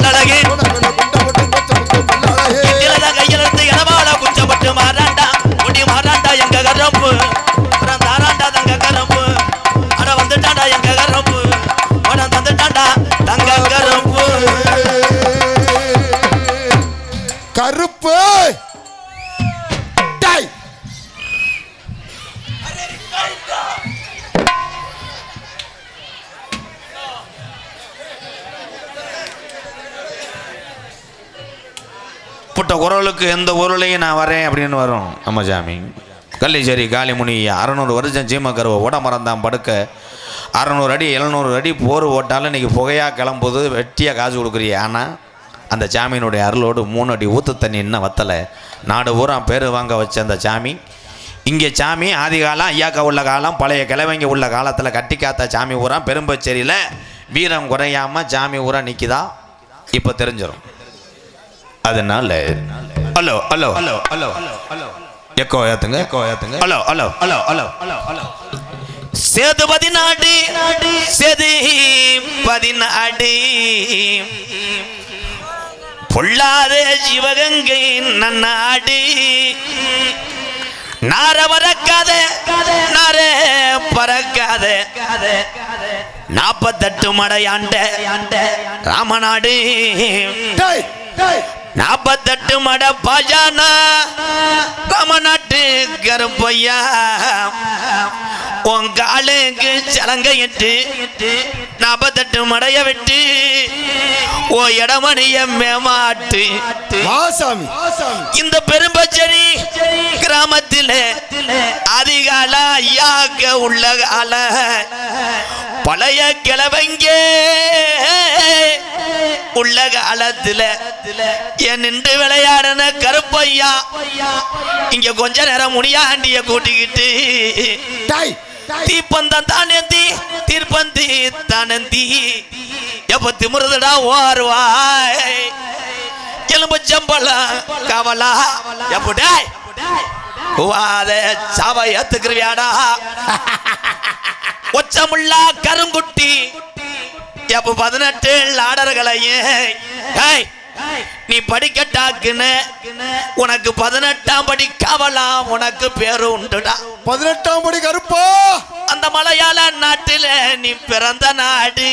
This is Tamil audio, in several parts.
பல்லழகு புட்ட குரலுக்கு எந்த உருளையும் நான் வரேன் அப்படின்னு வரும். நம்ம சாமி கள்ளிச்சேரி காளிமுனி அறநூறு வருஷம் சீம கருவை மறந்தான் படுக்க. அறநூறு அடி எழுநூறு அடி போர் ஓட்டாலும் இன்னைக்கு புகையாக கிளம்புது வெட்டியாக காசு கொடுக்குறிய. ஆனால் அந்த சாமியினுடைய அருளோடு மூணு அடி ஊத்து தண்ணி இன்னும் வத்தலை. நாடு பூரா பேர் வாங்க வச்ச அந்த சாமி. இங்கே சாமி ஆதி காலம் ஐயாக்கா உள்ள காலம் பழைய கிழவங்க உள்ள காலத்தில் கட்டி காத்த சாமி ஊரா பெரும்பச்சேரியில் வீரம் குறையாம சாமி ஊரா நிற்கிதா இப்போ தெரிஞ்சிடும் அதனால. Hello hello. Hello hello hello echo ஏத்துங்க. எக்கோ ஏத்துங்க. Hello hello. Hello hello. Hello hello Sethu பதினாடு. Sethu பதினாடு பொல்லாத சிவகங்கை நன்னாடு. நார பறக்காத நார பறக்காத. நாப்பத்தெட்டு மடையாண்ட ராமநாடு. நாப்பத்தெட்டு மட பாஜானா. ராமநாட்டு கருப்பையா. உன் காலுக்கு சலங்கையிட்டு நாப்பத்தெட்டு மடைய விட்டு. ஓ இடமணிய மேமாட்டு. இந்த பெரும்பச்சேரி கிராமத்தில் அதிகால ஐயாக்க உள்ள கால. பழைய கிழவங்க. உள்ள காலத்துல என் நின்று விளையாடின கருப்பையா. இங்க கொஞ்ச நேரம் முடியாண்டிய கூட்டிக்கிட்டு தீப்பந்தம் தானந்தி தீர்ப்பந்தி தானந்தி. எப்ப திமுறதுடா ஓருவாய். எலும்பு சம்பளம் கவலா. எப்படே வாத சாவை ஏத்துக்கிறியாடா. ஒச்சமுள்ளா கருங்குட்டி எப்ப பதினெட்டு லாடர்களையும் நீ படிக்கட்டாக்குன்னு உனக்கு பதினெட்டாம் படி கவலாம் உனக்கு பேரு உண்டுடா. பதினெட்டாம் படி கருப்பா. அந்த மலையாள நாட்டில நீ பிறந்த நாடு.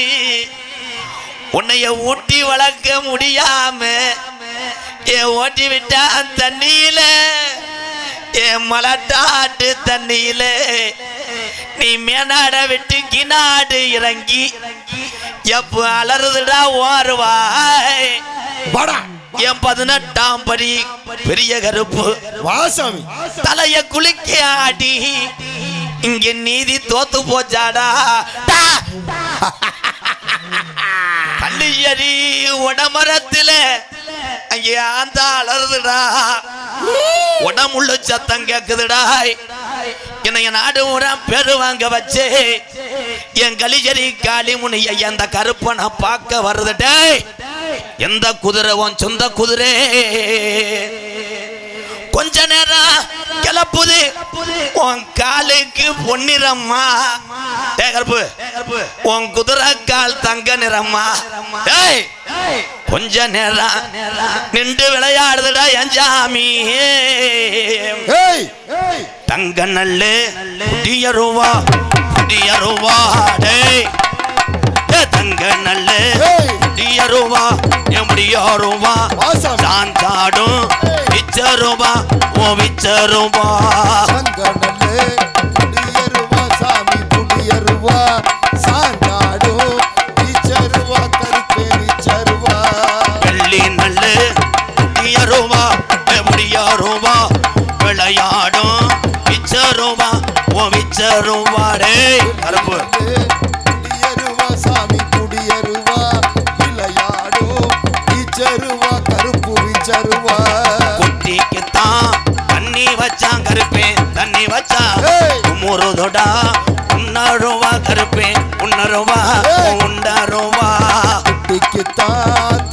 உன்னைய ஊட்டி வளர்க்க முடியாம என் ஓட்டி விட்டா தண்ணியில என் மலட்டாட்டு தண்ணியில நீ மேனாட விட்டு கிநாடு இறங்கி எப்ப அலறுதுடா ஓருவாய்? வாடா. என் பதினெட்டாம் படி பெரிய கருப்பு. வாசாமி தலைய குளிக்க ஆடி இங்க நீதி தோத்து போச்சாடா. டா! கள்ளியரி உடமரத்துல அங்கே ஆந்த அலறுதுடா. உடம்புள்ள சத்தம் கேக்குதுடா. என்னைய நாடு ஊரா பெரு வாங்க வச்சு. என் கலிஜரி காளிமுனிய அந்த கருப்பனை பார்க்க வருதுடே எந்த குதிரை உன் சொந்த குதிரை? கொஞ்ச நேரம் கிளப்புது. உன் காலுக்கு பொன்னிறம்மா. கருப்பு. உன் குதிரை கால் தங்க நிறம்மா. டேய் கொஞ்ச நேரம் நின்று விளையாடுதுடா என் ஏய் தங்க நல்லு குடியருவா குடியருவா டேய் ஏ தங்க நல்லு எப்படியாருவா வாசாமி சாந்தாடும் விச்சருவா ஓ விச்சருவா. சங்கடலே குடியருவா சாமி குடியருவா சாந்தாடு நீச்சருவா கருப்பே நீச்சருவா வெள்ளி நல்லு குடியருவா எப்படியாருவா விளையாடும் கருப்பு குடியருவா சாமி குடியருவா விளையாடு நீச்சருவா கருப்பு வீச்சருவா குட்டிக்குத்தான் தண்ணி வச்சான் கருப்பே தண்ணி வச்சான் ஏய். முருதொடா உன்னருவா கருப்பே உன்னருவா. உண்டருவா குட்டிக்குத்தான்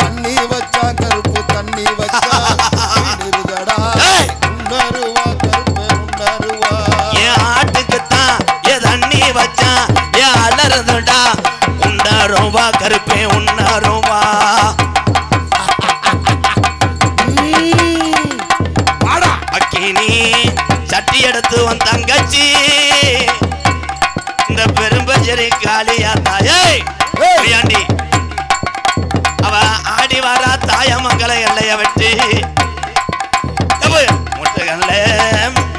பார்த்து உன் தங்கச்சி. இந்த பெரும்பஞ்சரி காளியா தாயே. பிரியாண்டி. அவ ஆடி வாரா தாயமங்கல எல்லைய வெட்டி. முட்டுகள்ல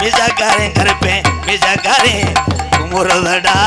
மிசக்காரன் கருப்பேன் மிசக்காரன் குமுறதடா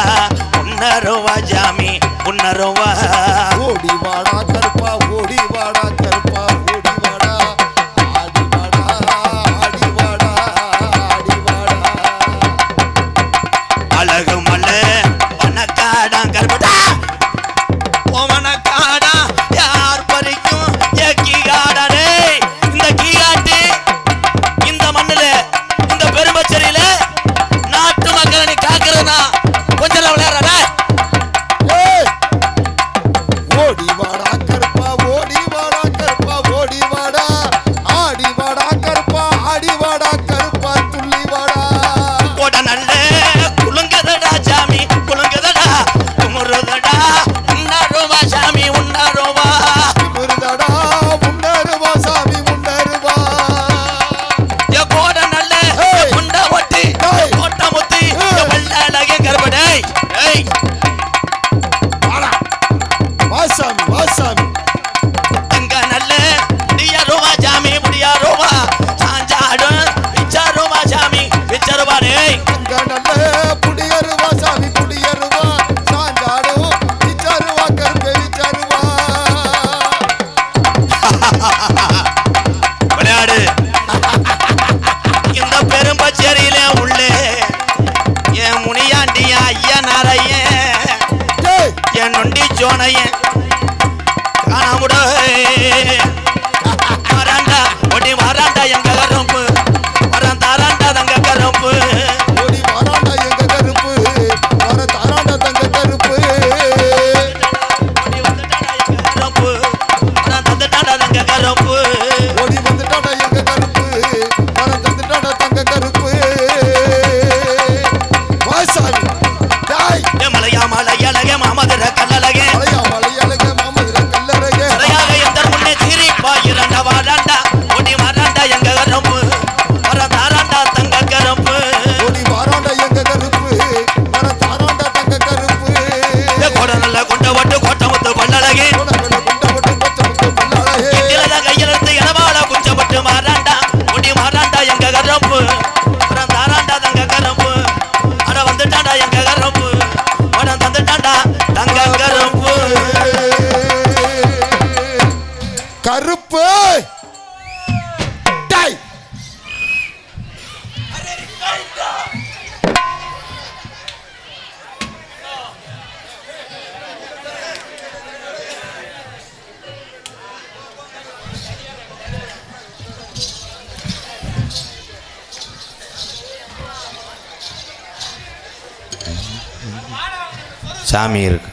சாமி இருக்கு.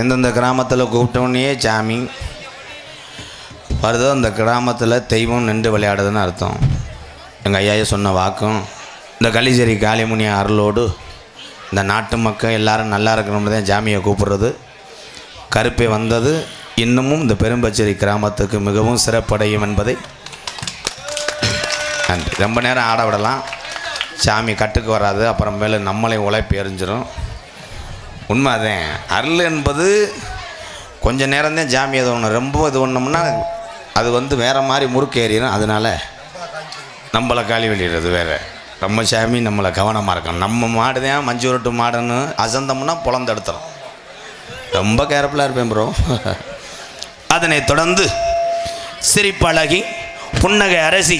எந்தெந்த கிராமத்தில் கூப்பிட்டோன்னே சாமி. வருதோ அந்த கிராமத்தில் தெய்வம் நின்று விளையாடுதுன்னு அர்த்தம். எங்கள் ஐயாயே சொன்ன வாக்கும் இந்த களிச்சேரி காளிமுனி அருளோடு இந்த நாட்டு மக்கள் எல்லாரும் நல்லா இருக்கணும்னு தான் சாமியை கூப்பிடுறது. கருப்பை வந்தது இன்னமும் இந்த பெரும்பச்சேரி கிராமத்துக்கு மிகவும் சிறப்படையும் என்பதை. நன்றி. ரொம்ப நேரம் ஆட விடலாம். சாமி கட்டுக்கு வராது அப்புறம் மேலே நம்மளே உழைப்பு எரிஞ்சிடும் உண்மை அதே அருள் என்பது கொஞ்சம் நேரம்தான் ஜாமி அது ஒன்று ரொம்ப இது பண்ணோம்னா அது வந்து வேறு மாதிரி முறுக்கு ஏறிடும் அதனால நம்மளை காலி வெளியிடுறது வேறு. நம்ம சாமி நம்மளை கவனமாக இருக்கணும். நம்ம மாடு தான் மஞ்சு உருட்டு மாடுன்னு அசந்தம்னா புலந்தெடுத்துரும் ரொம்ப கேர்ஃபுல்லாக இருப்பேன் ப்ரோ அதனை தொடர்ந்து சிரிப்பழகி புன்னகை அரசி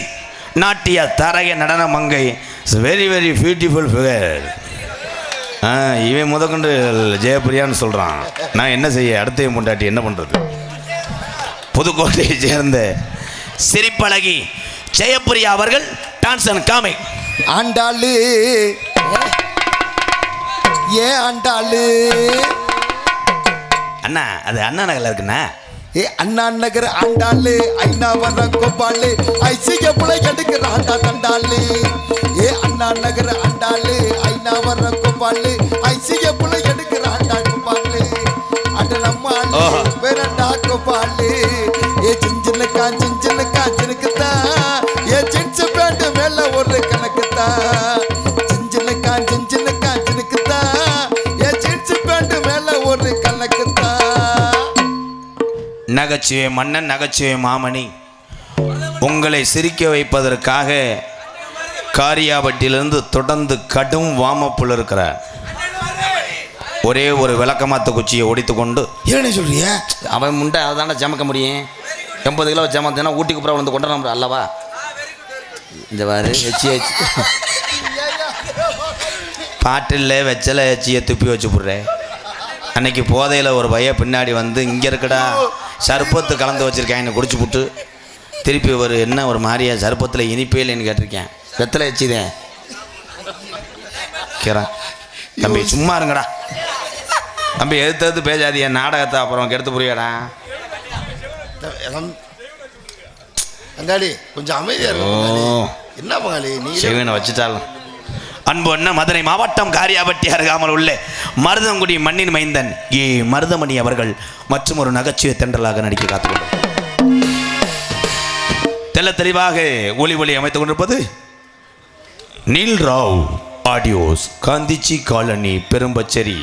நாட்டிய தரக நடன மங்கை வெரி வெரி பியூட்டிஃபுல் ஃபிகர் ஆ இவன் முதற்கொண்டு ஜெயபிரியான்னு சொல்கிறான் நான் என்ன செய்ய? அடுத்த முண்டாட்டி என்ன பண்ணுறது புதுக்கோட்டையை சேர்ந்த சிரிப்பழகி ஜெயபிரியா அவர்கள் டான்ஸ் அண்ட் காமிக் ஆண்டாளு. ஏ ஆண்டாளு. அண்ணா அது அண்ணா நகரில் இருக்குண்ணா. ஏ அண்ணா நகர் ஆண்டாளு ஐநா வர கோபாலு ஐசிக புலை எடுக்கிற ஆண்டா தண்டாளு. ஏ அண்ணா நகர் ஆண்டாளு ஐநா வர கோபாலு ஐசிக புலை எடுக்கிற ஆண்டா கோபாலு. அட நம்ம ஆளு ஓஹோ. வேறண்டா கோபாலு. நகைச்சுவை மன்னன் நகைச்சுவை மாமணி. உங்களை சிரிக்க வைப்பதற்காக காரியாபட்டியிலிருந்து தொடர்ந்து கடும் வாமப்புள் இருக்கிறார். ஒரே ஒரு விளக்கமாத்த குச்சியை ஒடித்து கொண்டு என்ன சொல்றிய? அவன் முண்டை அதை தானே சமைக்க முடியும். எண்பது கிலோ சமைத்தேன்னா ஊட்டிக்கு அப்புறம் வந்து கொண்டு வர அல்லவா? இந்த பாரு ஹெச்சி ஹெச் பாட்டில் வெச்சலை எச்சியை துப்பி வச்சு போடுறேன் அன்னைக்கு போதையில் ஒரு பையன் பின்னாடி வந்து இங்கே இருக்கடா சர்பத்து கலந்து வச்சுருக்கேன் என்னை குடிச்சு புட்டு. திருப்பி ஒரு என்ன ஒரு மாதிரியா சர்பத்தில் இனிப்பே இல்லைன்னு கேட்டிருக்கேன். வெத்தலை ஹெச்சிதேன் கேட்குறேன் தம்பி சும்மா இருங்கடா. தம்பி எதிர்த்து எதிர்த்து பேசாதீங்க. நாடகத்தை அப்புறம் கெடுத்து புரியாடா. கொஞ்சம் அமைதியா ஓ. இருக்கு என்ன பங்காளி நீ செவினை வச்சுட்டாலும். அன்பு அண்ணன் மதுரை மாவட்டம் காரியாபட்டி அருகாமல் உள்ள மருதங்குடி மண்ணின் மைந்தன் ஏ மருதமணி அவர்கள் மற்றும் ஒரு நகைச்சுவை தென்றலாக நடிக்க காத்துக்கொண்டார் தெள்ள தெளிவாக ஒளி ஒளி அமைத்துக் கொண்டிருப்பது நீல் ராவ் ஆடியோஸ் காந்திச்சி காலனி பெரும்பச்சேரி.